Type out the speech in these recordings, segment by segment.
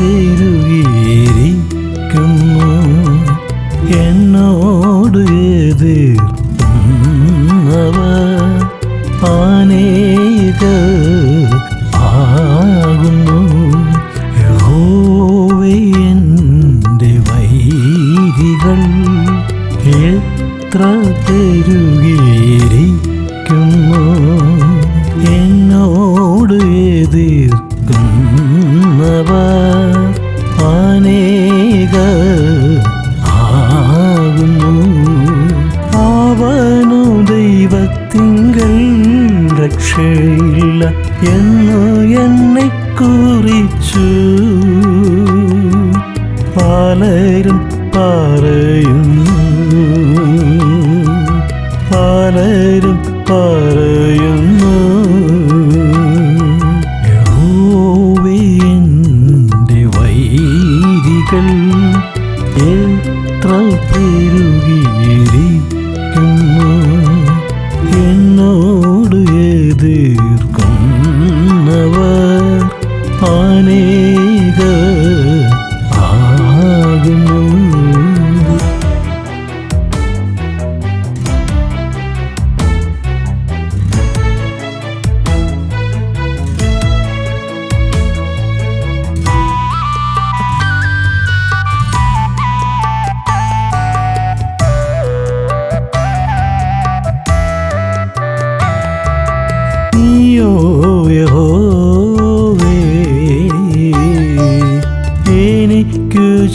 എത്ര പെരുകിയിരിക്കുന്നു എന്നോട് എതിർക്കുന്നവർ അനേക ആകുന്നു. യഹോവേ എന്റെ വൈരികൾ എത്ര പെരുകിയിരിക്കുന്നു എന്നോട് എതിർക്കുന്നവർ അനേക ആകുന്നു. അവനു ദൈവത്തിങ്കൽ രക്ഷയില്ല എന്നു എന്നെ കുറിച്ചു പലരും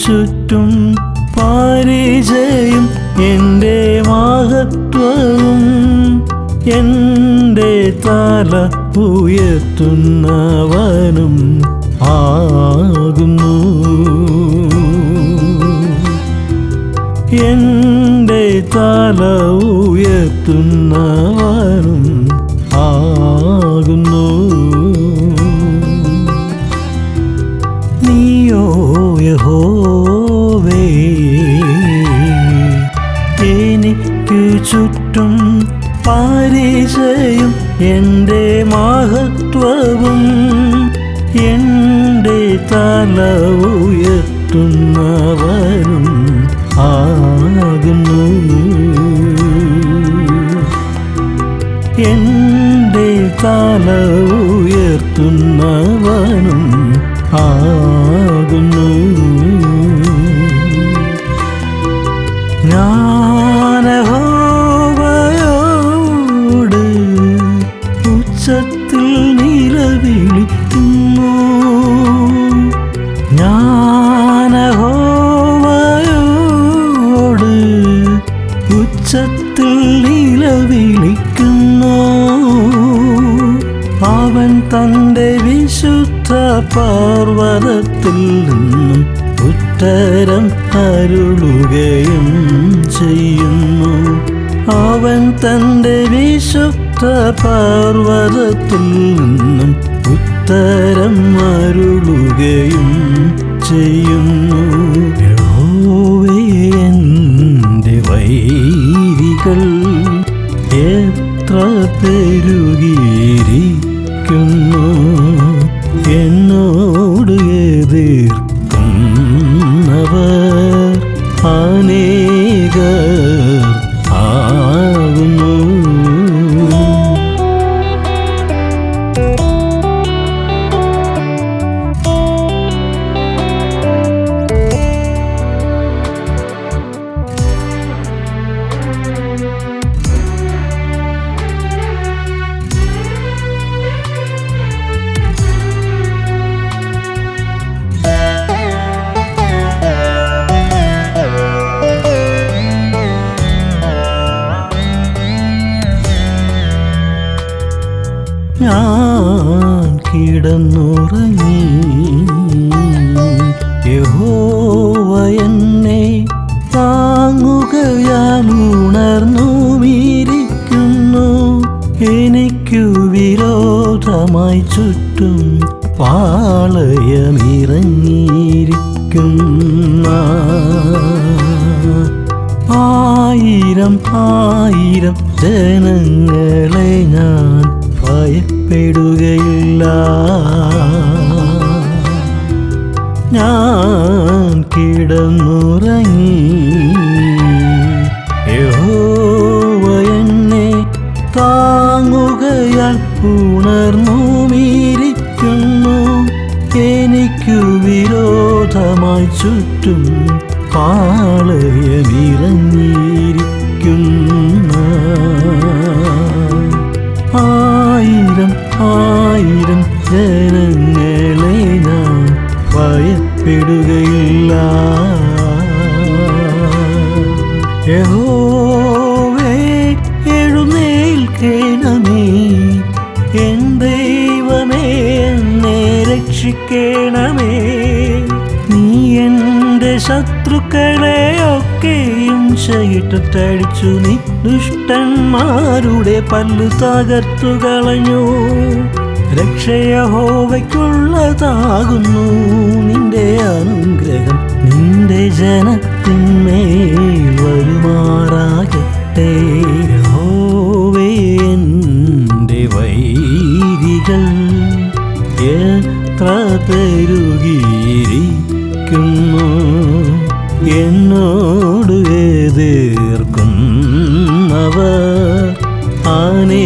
ചുറ്റും പരിചയം എന്റെ മഹത്വവും എന്റെ തല ഉയർത്തുന്നവനും ആകുന്നു. എന്റെ തല ഉയർത്തുന്നവനും യഹോവേ എനിക്ക് ചുറ്റും പാരീശയും എന്റെ മഹത്വവും എന്റെ തല ഉയർത്തുന്നവരും ആകുന്നു. എന്റെ തല ഉയർത്തുന്നവനും ജ്ഞാനഹോവയോട് ഉച്ചത്തിൽ നിലവിളിക്കുന്നു. അവൻ തന്റെ വിശുദ്ധ പാർവതത്തിൽ നിന്നും ഉത്തരം അരുളുകയും ചെയ്യുന്നു. അവൻ തന്റെ വിശുദ്ധ പാർവതത്തിൽ നിന്നും ഉത്തരം അരുളുകയും എന്നോട് എതിർക്കുന്നവർ അനേകർ ആകുന്നു ഞാൻ കിടന്നുറങ്ങി. യഹോവ എന്നെ ഉണർന്നു മീരിക്കുന്നു. എനിക്കു വിരോധമായി ചുറ്റും പാളയമിറങ്ങിയിരിക്കുന്ന ആയിരം ആയിരം ജനങ്ങളെ ഞാൻ ഭയപ്പെടുകയില്ല ഞാൻ കിടന്നുറങ്ങി. എന്നെ താങ്ങുകയാൽ ഉണർന്നുമിരിക്കുന്നു എനിക്കു വിരോധമായി ചുറ്റും പാളയമിറങ്ങിയിരിക്കുന്ന. ആയിരം ആയിരം ജനങ്ങളെ ഞാൻ ഭയപ്പെടുകയില്ല. യഹോവേ എഴുന്നേൽക്കണമേ. എൻ ദൈവമേ എന്നെ രക്ഷിക്കണമേ. നീ എന്റെ ശത്രുക്കളെ ഒക്കെയും നീ ദുഷ്ടന്മാരുടെ പല്ലു തകർത്തു കളഞ്ഞു. രക്ഷയഹോവയ്ക്കുള്ളതാകുന്നു നിന്റെ അനുഗ്രഹം നിന്റെ ജനത്തിന്മേൽ വരുമാറാകട്ടെ. ഹോവേ എന്റെ വൈരികൾ എത്ര തരുകിയിരിക്കുന്നു എന്നോട് എതിർക്കുന്നവർ ആനേ